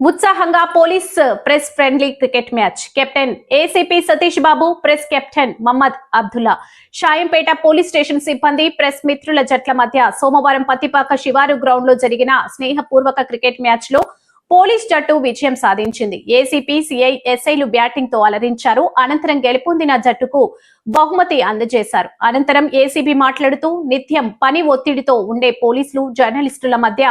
ఉత్సాహంగా police press friendly cricket match. Captain ACP Satish Babu press captain Mohammed Abdullah. Shayampet police station సిబ్బంది press మిత్రుల జట్ల మధ్య సోమవారం పత్తిపాక శివారు గ్రౌండ్లో జరిగిన స్నేహపూర్వక క్రికెట్ మ్యాచ్లో పోలీస్ జట్టు విజయం సాధించింది. ఏసీపీ సిఐ ఎస్ఐలు బ్యాటింగ్తో అలరించారు. అనంతరం గెలుపొందిన జట్టుకు బహుమతి అందజేశారు. అనంతరం ఏసీబీ మాట్లాడుతూ నిత్యం పని ఒత్తిడితో ఉండే పోలీసులు జర్నలిస్టుల మధ్య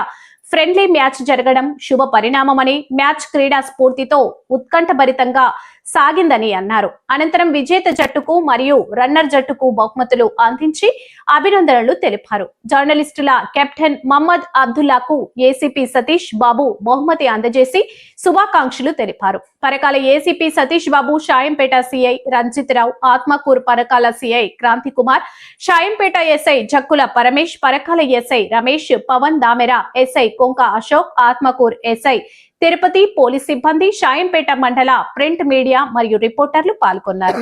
ఫ్రెండ్లీ మ్యాచ్ జరగడం శుభ పరిణామమని మ్యాచ్ క్రీడా స్ఫూర్తితో ఉత్కంఠభరితంగా సాగిందని అన్నారు. అనంతరం విజేత జట్టుకు మరియు రన్నర్ జట్టుకు బహుమతులు అందించి అభినందనలు తెలిపారు. జర్నలిస్టుల కెప్టెన్ మహమ్మద్ అబ్దుల్లాకు ఏసీపీ సతీష్ బాబు బహుమతి అందజేసి శుభాకాంక్షలు తెలిపారు. Parakala ACP Satish Babu Shayampet CI Ranjith Rao Atmakur Parakala CI Kranthi Kumar Shayampet SI Jakkula Paramesh Parakala SI Ramesh Pawan Damera SI Konka Ashok Atmakur SI Tirupati police సిబ్బంది షాయంపేట మండల print media మరియు రిపోర్టర్లు పాల్గొన్నారు.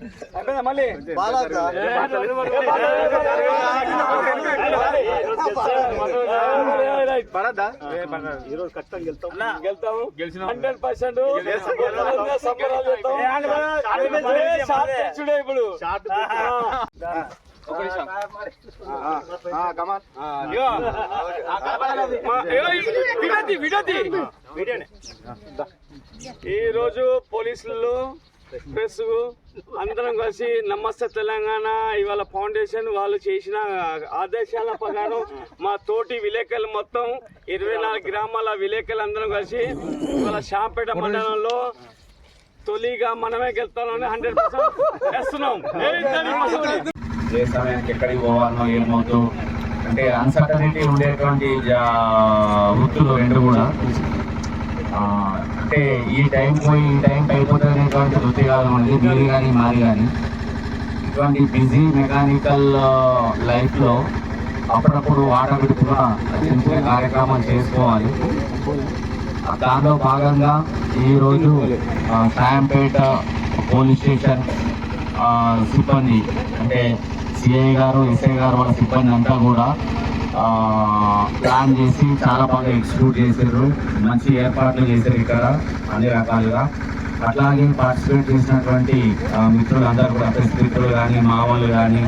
అయిపోయిందా మళ్ళీ? ఈరోజు ఖచ్చితంగా గెలుతాము గెలిచినాం. Hundred percent ఇప్పుడు ఈ రోజు పోలీసులు ప్రెస్ అందరం కలిసి నమస్తే తెలంగాణ ఇవాళ ఫౌండేషన్ వాళ్ళు చేసిన ఆదేశాల ప్రకారం మా తోటి విలేకరులు మొత్తం ఇరవై నాలుగు గ్రామాల విలేకరులు అందరం కలిసి ఇవాళ షాంపేట మండలంలో తొలిగా మనమే గెలుతామని హండ్రెడ్ పర్సెంట్ వేస్తున్నాం. ఏ సమయానికి ఎక్కడికి పోవాలనో ఏమవుతూ అంటే అన్సర్టనిటీ ఉండేటువంటి వృత్తులు రెండు కూడా. అంటే ఈ టైం పోయి ఈ టైం అయిపోతుంది అనేటువంటి వృత్తి కాలం అండి మీది కానీ మాది కానీ ఇటువంటి బిజీ మెకానికల్ లైఫ్లో అప్పుడప్పుడు వాట విడుపుగా చిన్న చిన్న కార్యక్రమాలు చేసుకోవాలి దానిలో భాగంగా ఈరోజు సాయంపేట పోలీస్ స్టేషన్ సిబ్బంది అంటే సిఐ గారు ఎస్ఐ గారు వాళ్ళ సిబ్బంది అంతా కూడా ప్లాన్ చేసి చాలా బాగా ఎక్స్క్యూట్ చేశారు మంచి ఏర్పాట్లు చేశారు ఇక్కడ అన్ని రకాలుగా. అట్లాగే పార్టిసిపేట్ చేసినటువంటి మిత్రులు అందరూ కూడా ప్రెస్ మిత్రులు కానీ మా వాళ్ళు కానీ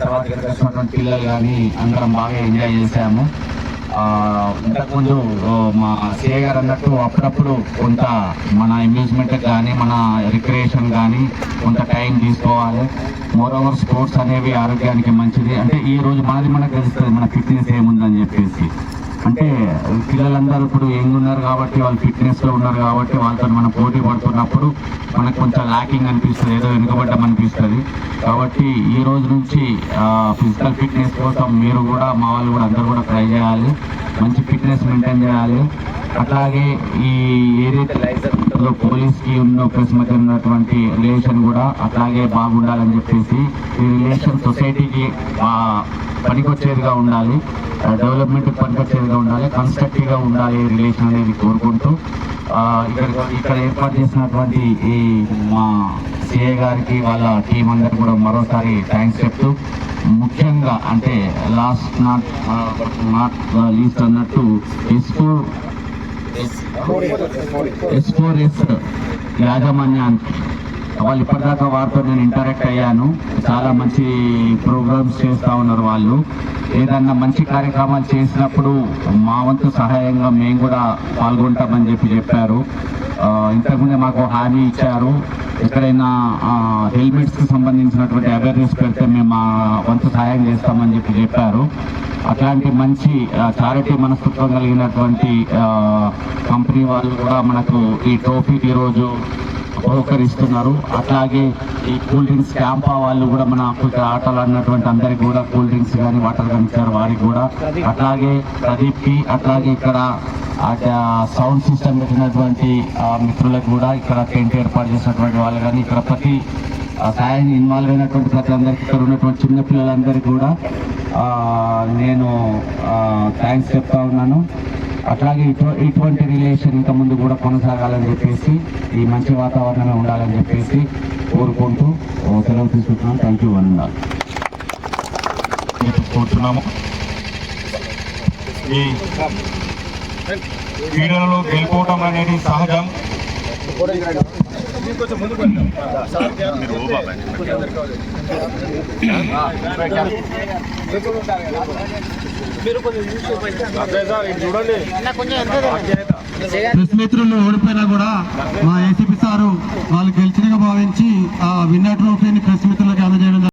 తర్వాత ఇక్కడ పిల్లలు కానీ అందరం బాగా ఎంజాయ్ చేశాము. ఇంతకుముందు మా సిఏ గారు అన్నట్టు అప్పుడప్పుడు కొంత మన అమ్యూజ్మెంట్ కానీ మన రిక్రియేషన్ కానీ కొంత టైం తీసుకోవాలి. మోర్ ఓవర్ స్పోర్ట్స్ అనేవి ఆరోగ్యానికి మంచిది. అంటే ఈ రోజు మనది మనకు తెలుస్తుంది మన ఫిట్నెస్ ఏముందని చెప్పేసి. అంటే పిల్లలందరూ ఇప్పుడు యంగ్ ఉన్నారు కాబట్టి వాళ్ళు ఫిట్నెస్లో ఉన్నారు కాబట్టి వాళ్ళతో మనం పోటీ పడుతున్నప్పుడు మనకు కొంచెం లాకింగ్ అనిపిస్తుంది ఏదో వెనుకబడ్డం అనిపిస్తుంది. కాబట్టి ఈ రోజు నుంచి ఫిజికల్ ఫిట్నెస్ కోసం మీరు కూడా మా వాళ్ళు కూడా అందరూ కూడా ట్రై చేయాలి. మంచి ఫిట్నెస్ మెయింటైన్ చేయాలి. అట్లాగే ఈ ఏదైతే పోలీస్కి ఉన్న ప్రెస్ మధ్య ఉన్నటువంటి రిలేషన్ కూడా అట్లాగే బాగుండాలని చెప్పేసి ఈ రిలేషన్ సొసైటీకి పనికొచ్చేదిగా ఉండాలి. డెవలప్మెంట్ పనికొచ్చేదిగా ఉండాలి. కన్స్ట్రక్టివ్గా ఉండాలి రిలేషన్ అనేది కోరుకుంటూ ఇక్కడ ఇక్కడ ఏర్పాటు చేసినటువంటి ఈ మా సిఏ గారికి వాళ్ళ టీం అందరికి కూడా మరోసారి థ్యాంక్స్ చెప్తూ ముఖ్యంగా అంటే లాస్ట్ నాట్ నాట్ లీస్ట్ అన్నట్టు ఇస్కో ఎస్ ఫోర్ ఎస్ యాజమాన్యానికి వాళ్ళు ఇప్పటిదాకా వారితో నేను ఇంటరాక్ట్ అయ్యాను. చాలా మంచి ప్రోగ్రామ్స్ చేస్తూ ఉన్నారు వాళ్ళు. ఏదన్నా మంచి కార్యక్రమాలు చేసినప్పుడు మా వంతు సహాయంగా మేము కూడా పాల్గొంటామని చెప్పి చెప్పారు. ఇంతకుముందే మాకు హామీ ఇచ్చారు. ఎక్కడైనా హెల్మెట్స్కి సంబంధించినటువంటి అవేర్నెస్ పెడితే మేము మా వంతు సహాయం చేస్తామని చెప్పి చెప్పారు. అట్లాంటి మంచి చారిటీ మనస్తత్వం కలిగినటువంటి కంపెనీ వాళ్ళు కూడా మనకు ఈ ట్రోఫీకి ఈరోజు బహుకరిస్తున్నారు అట్లాగే ఈ కూల్ డ్రింక్స్ క్యాంపా వాళ్ళు కూడా మన ఇక్కడ ఆటలు ఆడినటువంటి అందరికి కూడా కూల్ డ్రింక్స్ కానీ వాటర్ కానీ ఇచ్చారు వారికి కూడా. అట్లాగే ప్రదీప్కి అట్లాగే ఇక్కడ సౌండ్ సిస్టమ్ పెట్టినటువంటి మిత్రులకు కూడా ఇక్కడ టెంట్ ఏర్పాటు చేసినటువంటి వాళ్ళు కానీ ఇక్కడ ప్రతి ఆ సాయం ఇన్వాల్వ్ అయినటువంటి ప్రతి అందరికీ ఇక్కడ ఉన్నటువంటి చిన్న పిల్లలందరికీ కూడా నేను థ్యాంక్స్ చెప్తా ఉన్నాను. అట్లాగే ఇటు ఇటువంటి రిలేషన్ ఇంకా ముందు కూడా కొనసాగాలని చెప్పేసి ఈ మంచి వాతావరణమే ఉండాలని చెప్పేసి కోరుకుంటూ సెలవు తీసుకుంటున్నాను. థ్యాంక్ యూ వన్ కోరుతున్నాము. ఈ క్రీడలలో గెలుపోవటం అనేది సహజం. ప్రెస్ మిత్రులు ఓడిపోయినా కూడా మా ఏసీపీ సారు వాళ్ళు గెలిచినగా భావించి ఆ విన్నర్ ట్రోఫీని ప్రెస్ మిత్రులకు అందజేయడం